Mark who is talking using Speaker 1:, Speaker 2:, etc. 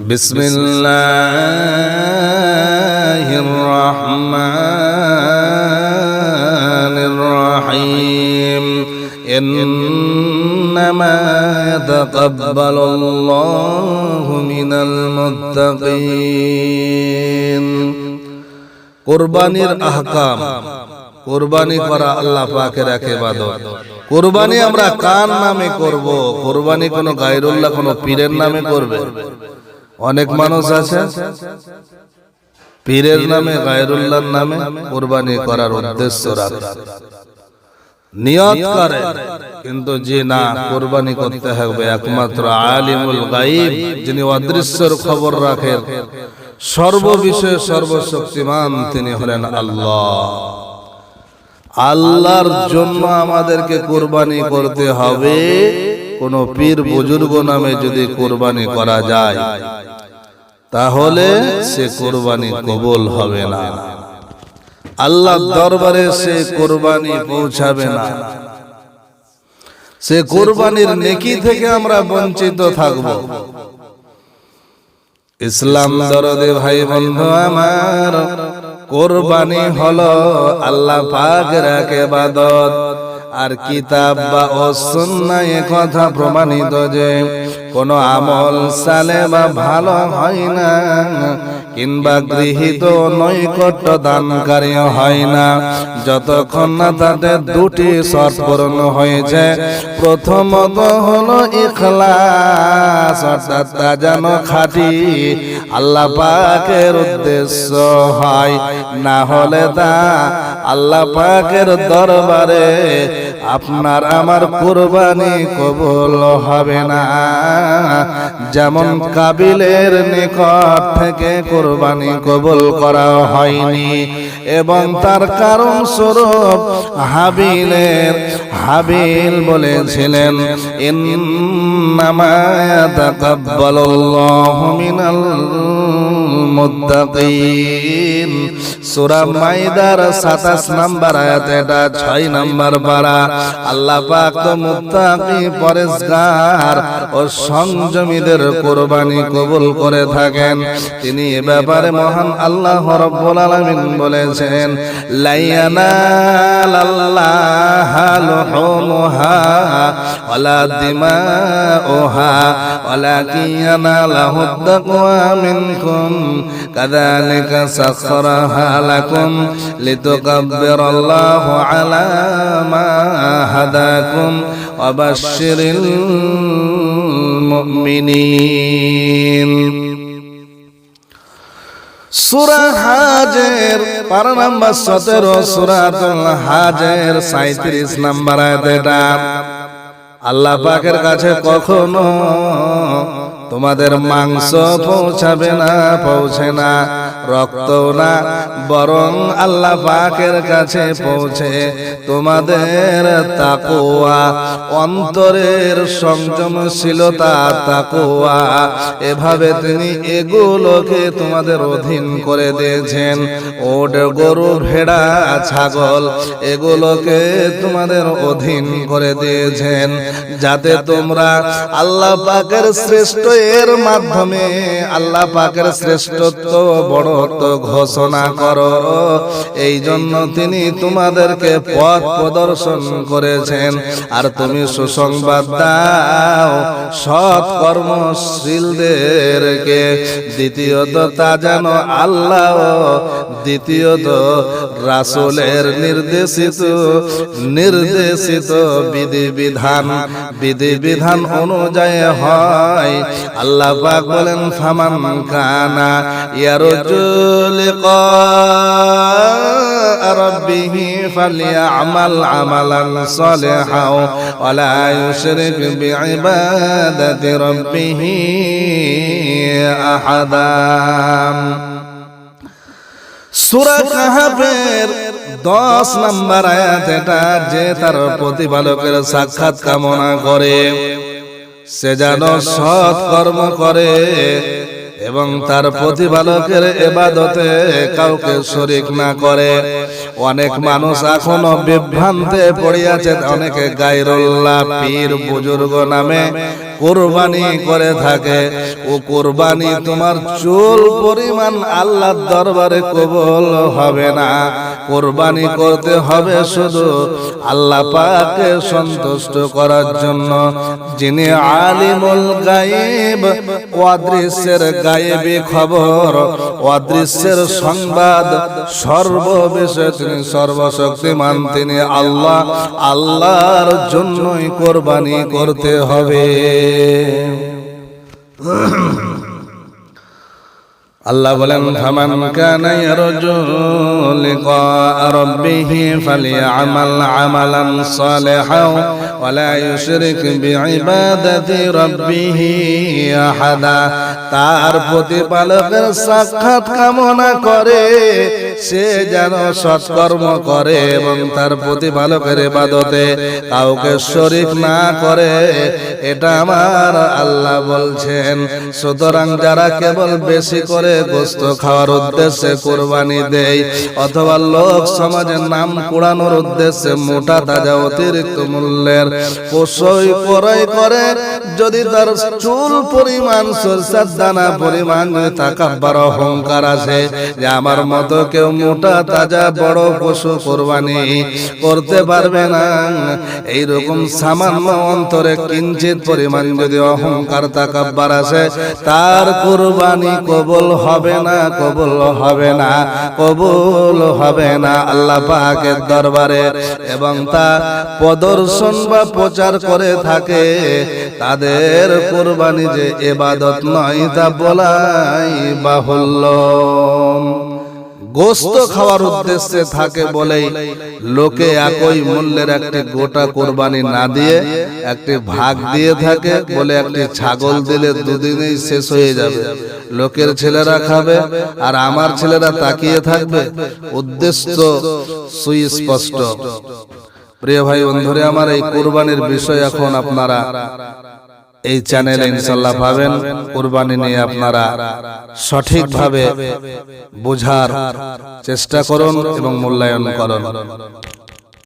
Speaker 1: بسم الله الرحمن الرحيم إنما يتقبل الله من المتقين কোরবানির আহকাম কোরবানি করা আল্লাহ পাকের এক ইবাদত কোরবানি আমরা কার নামে করব কোরবানি কোন গায়রুল্লাহ কোন পীরের নামে করবে অনেক মানুষ আছে। পীরের নামে গায়রুল্লাহর নামে কোরবানি করার উদ্দেশ্য রাখে। নিয়ত করে কিন্তু যে না কোরবানি করতে হবে একমাত্র আলিমুল গাইব যিনি অদৃশ্যর খবর রাখেন। সর্ববিষয়ে সর্বশক্তিমান তিনি হলেন আল্লাহ। আল্লাহর জন্য আমাদেরকে কোরবানি করতে হবে। কোন পীর বুজুর্গ নামে যদি কোরবানি করা যায় তাহলে সে কোরবানি কবুল হবে না। আল্লাহ দরবারে সে কোরবানি পৌঁছাবে না। সে কোরবানির নেকি থেকে আমরা বঞ্চিত থাকব। ইসলাম দরদে ভাই বন্ধু আমার কোরবানি হলো আল্লাহ পাকের এক ইবাদত আর কিতাব বা অসুন্নায় কথা প্রমাণিত যে কোন আমল সালে বা ভালো হয় না, কিংবা গৃহীত নৈকট্য দানকারী হয় না। যতক্ষণ না তাদের দুটি শর্ত পূরণ হয়েছে প্রথমত হলো ইখলাস, অর্থাৎ তা যেন খাঁটি আল্লাহ পাকের উদ্দেশ্য হয়। না হলে তা আল্লাহ পাকের দরবারে আপনার আমার কোরবানি কবুল হবে না। যেমন কাবিলের নিকট থেকে কোরবানি কবুল করা হয়নি, এবং তার কারণ স্বরূপ হাবিলের হাবিল বলেছিলেন, ইন্নামা তাকাব্বালাল্লাহু মিনাল মুত্তাকিন। সূরা 27 নাম্বার আয়াত, এটা 6 নাম্বার পারা। আল্লাহ পাক তো মুত্তাকি পরেশগার ও সংযমীদের কুরবানি কবুল করে থাকেন। তিনি এ ব্যাপারে মহান আল্লাহ রাব্বুল আলামিন বলেছেন, লাইয়ানা লাল্লাহুমহা ওয়ালা দিমাউহা ওয়ালাকিন তাকওয়া মিনকুম। كذلك سخرها لكم لتكبر الله على ما هداكم وبشر المؤمنين সুরা হাজের পারা নাম্বার সতেরো সুরাতুল হাজের সাঁত্রিশ নাম্বার আয়াত এটা আল্লাহ পাকের কাছে কখনো তোমাদের মাংস পৌঁছাবে না। পৌঁছে না। রক্ত না বরং আল্লাহ পাকের কাছে পৌঁছে তোমাদের তাকোয়া অন্তরের সংযমশীলতা তাকোয়া এভাবে তিনি এগুলোকে তোমাদের অধীন করে দিয়েছেন। ওট, গরু, ভেড়া, ছাগল, এগুলোকে তোমাদের অধীন করে দিয়েছেন। যাতে তোমরা আল্লাহ পাকের শ্রেষ্ঠ এর মাধ্যমে, আল্লাহ পাকের শ্রেষ্ঠত্ব বড়ত্ব ঘোষণা করো। এই জন্য তিনি তোমাদেরকে পথ প্রদর্শন করেছেন। আর তুমি সুসংবাদ দাও সৎ কর্মশীলদেরকে। দ্বিতীয়ত তা যেন আল্লাহ দ্বিতীয়ত রাসুলের নির্দেশিত নির্দেশিত বিধি বিধান বিধি বিধান অনুযায়ী হয়। আল্লাহ বলেন, ফামান কানা ইয়ারজুল ربه فليعمل عملا صالحا ولا يشرك بعبادة ربه أحدا সূরা কাহাফের দশ নম্বর আয়াত এটা যে তার প্রতিপালকের সাক্ষাৎ কামনা করে সে যেন সৎ কর্ম করে এবং তার প্রতিপালকের এবাদতে কাউকে শরিক না করে। অনেক মানুষ এখনও বিভ্রান্তে পড়িয়াছে অনেকে গায়রুল্লাহ পীর বুজুর্গ নামে কোরবানি করে থাকে। ও কোরবানি তোমার চুল পরিমাণ আল্লাহর দরবারে কবল হবে না। কোরবানি করতে হবে শুধু আল্লাহ পাকে সন্তুষ্ট করার জন্য। যিনি আলিমুল গায়েব, অদৃশ্যের গায়েবী খবর, অদৃশ্যের সংবাদ সর্ববিষয়ে তিনি সর্বশক্তিমান তিনি আল্লাহ। আল্লাহর জন্যই কোরবানি করতে হবে। আল্লাহ বলেন, ফামান কানা ইয়ারজু লিকা রাব্বিহ ফালিয়ামাল আমালান সালিহান ওয়া লা ইউশরিক বিইবাদাতি রাব্বিহ আহাদা। তার প্রতিপালকের সাক্ষাৎ কামনা করে, সে যেন সৎকর্ম করে এবং তার প্রতিপালকের ইবাদতে কাউকে শরীক না করে, এটা আমার আল্লাহ বলছেন। সুতরাং যারা কেবল বেশি করে গোস্ত খাওয়ার উদ্দেশ্যে কোরবানি দেয় অথবা লোক সমাজের নাম কুড়ানোর উদ্দেশ্যে মোটা তাজা অতিরিক্ত মূল্যের। পোষই পরাই করে যদি তার চুল পরিমাণ সরষার দানা পরিমাণ যদি তাকাব্বার অহংকার আছে, যে আমার মতো কেউ মোটা তাজা বড় পশু কোরবানি করতে পারবে না। এইরকম সামান্য অন্তরে কিঞ্চিত পরিমাণ যদি অহংকার তাকাব্বার আছে, তার কোরবানি কবল হবে না, কবল হবে না, কবুল হবে না। আল্লাহ পাকের দরবারে এবং তা প্রদর্শন বা প্রচার করে থাকে। তাদের কোরবানি যে এবাদত নয় তা বলাই বাহুল্য। গোস্ত খাওয়ার উদ্দেশ্যে থাকে বলেই লোকে একই মূল্যের একটি গোটা কোরবানি না দিয়ে একটি ভাগ দিয়ে থাকে বলে একটি ছাগল দিলে দুদিনেই শেষ হয়ে যাবে। লোকের ছেলেরা খাবে আর আমার ছেলেরা তাকিয়ে থাকবে। উদ্দেশ্য সুস্পষ্ট। প্রিয় ভাই বন্ধুরে, আমার এই কোরবানির বিষয় এখন আপনারা এই চ্যানেল ইনশাল্লাহ পাবেন। কোরবানি নিয়ে আপনারা সঠিকভাবে বোঝার চেষ্টা করুন এবং মূল্যায়ন করুন।